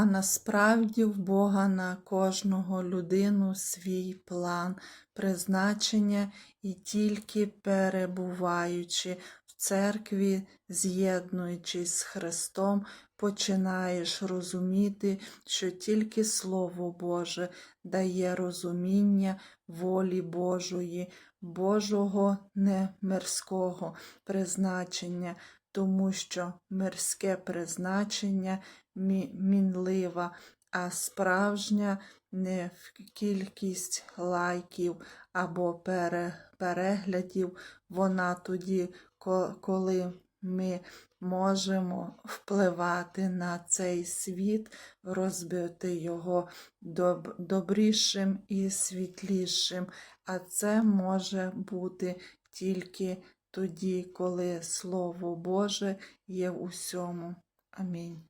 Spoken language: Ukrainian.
А насправді в Бога на кожного людину свій план, призначення, і тільки перебуваючи в церкві, з'єднуючись з Христом, починаєш розуміти, що тільки Слово Боже дає розуміння волі Божої, Божого не мирського призначення, тому що мирське призначення мінлива, а справжня не кількість лайків або переглядів, вона тоді, коли ми можемо впливати на цей світ, розбити його доб- добрішим і світлішим. А це може бути тільки тоді, коли Слово Боже є в усьому. Амінь.